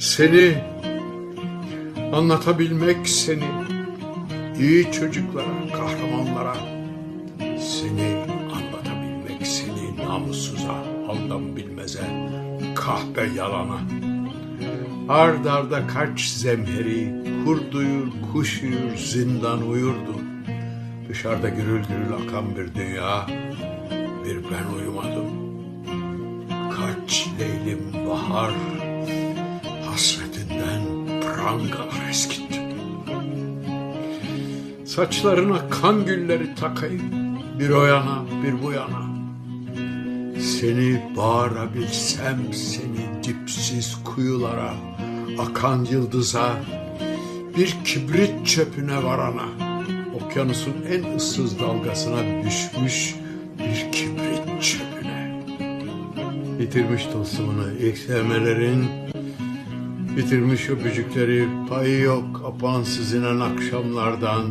Seni anlatabilmek seni iyi çocuklara, kahramanlara seni anlatabilmek seni namussuza, aldan bilmeze, kahpe yalana. Ard arda kaç zemheri, kur duyur, kuş uyur, zindan uyurdu. Dışarıda gürül gürül akan bir dünya, bir ben uyumadım. Kaç leylim bahar, prangalar eskitti. Saçlarına kan gülleri takayım, bir o yana bir bu yana. Seni bağırabilsem seni dipsiz kuyulara, akan yıldıza, bir kibrit çöpüne varana, okyanusun en ıssız dalgasına düşmüş bir kibrit çöpüne. Bitirmiş tılsımını ilk bitirmiş öpücükleri, payı yok apansız inen akşamlardan,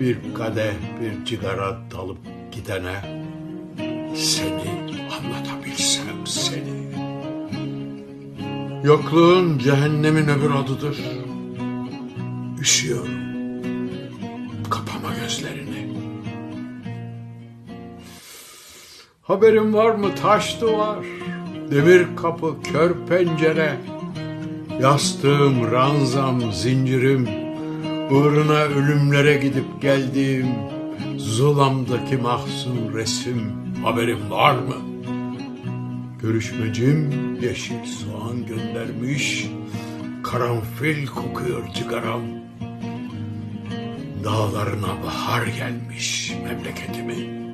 bir kadeh bir cigara dalıp gidene, seni anlatabilsem seni. Yokluğun cehennemin öbür adıdır. Üşüyorum. Kapama gözlerini. Haberin var mı taş duvar, demir kapı, kör pencere, yastığım, ranzam, zincirim, uğruna ölümlere gidip geldiğim zulamdaki mahzun resim haberin var mı? Görüşmecim yeşil soğan göndermiş, karanfil kokuyor cigaram. Dağlarına bahar gelmiş memleketimin.